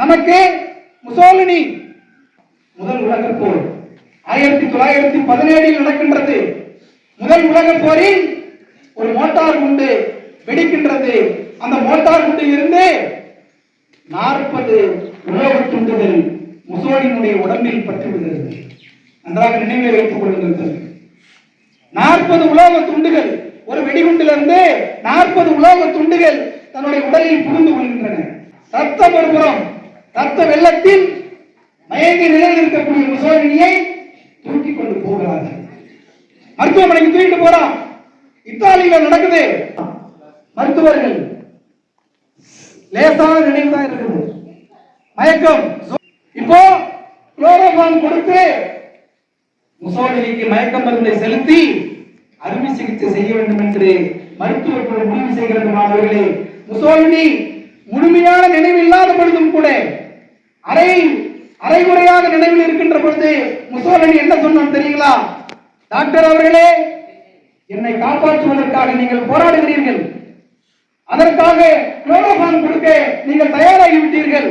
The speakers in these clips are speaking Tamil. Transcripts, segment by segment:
நமக்கு முசோலினி முதல் உலக போர். ஆயிரத்தி தொள்ளாயிரத்தி பதினேழில் நடக்கின்றது. முதல் உலக போரில் ஒரு மோட்டார் குண்டு வெடிக்கின்றது. அந்த மோட்டார் குண்டில் இருந்து நாற்பது உலோகத் துண்டுகள் முசோலினுடைய உடம்பில் பற்றிவிடுகிறது நன்றாக நினைவில் வைத்துக் கொள்ளுங்கள் நாற்பது உலோக துண்டுகள் ஒரு வெடிகுண்டிலிருந்து நாற்பது உலோக துண்டுகள் தன்னுடைய உடலில் புகுந்து கொள்கின்றன ரத்தம் ஒருபுறம் ரத்த வெள்ளத்தில் மயங்கி நிலையில் இருக்கக்கூடிய முசோலினியை தூக்கி கொண்டு போகிறார்கள் மருத்துவமனைக்கு தூக்கிட்டு போறான் இத்தாலியில நடக்குது. மருத்துவர்கள் லேசான நினைவு தான் இருக்குது. மயக்கம். இப்போ குளோரோபான் கொடுத்து முசோலினிக்கு மயக்க மருந்தை செலுத்தி அறுவை சிகிச்சை செய்ய வேண்டும் என்று மருத்துவர்கள் முடிவு செய்கிறது மாணவர்களே முசோலினி முழுமையான நினைவு இல்லாத பொழுதும் கூட அரை அரைகுறையாக நினைவில் இருக்கின்ற பொழுது முசோலனி என்ன சொன்னான் தெரியுங்களா? டாக்டர் அவர்களே என்னை காப்பாற்றுவதற்காக நீங்கள் போராடுகிறீர்கள். அதற்காக குளோரோபான் கொடுக்க நீங்கள் தயாராகி விட்டீர்கள்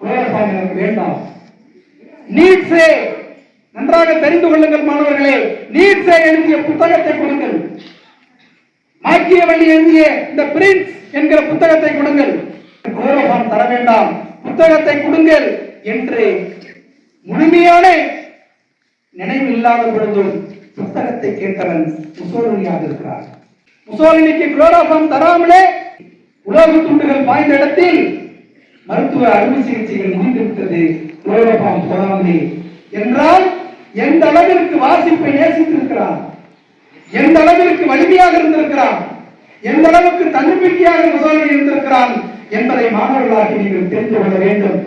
குளோரோபான் எனக்கு வேண்டாம். நீட்ஸே நன்றாக தெரிந்து கொள்ளுங்கள் மாணவர்களே. நீட்ஸே எழுதிய புத்தகத்தை கொடுங்கள். மாக்கியவள்ளி எழுதிய இந்த பிரின்ஸ் என்கிற புத்தகத்தை கொடுங்கள். குளோரோபான் தர வேண்டாம். புத்தகத்தை கொடுங்கள் என்று முழுமையான நினைவில்லாத பொழுதும் புத்தகத்தை கேட்டவன் முசோலினியாக இருக்கிறார் முசோலினிக்கு குளோரோபான் தராமலே உலோக துண்டுகள் பாய்ந்த இடத்தில் மருத்துவ அறுவை சிகிச்சைகள் முடிந்துவிட்டது குளோரோபான் போடாமலே என்றால் எந்த அளவிற்கு வாசிப்பை நேசித்திருக்கிறார் எந்த அளவிற்கு வலிமையாக இருந்திருக்கிறான்? எந்த அளவுக்கு தன்னம்பிக்கையாக முசோலினி இருந்திருக்கிறான்? என்பதை மாணவர்களாகி நீங்கள் தெரிந்து கொள்ள வேண்டும்.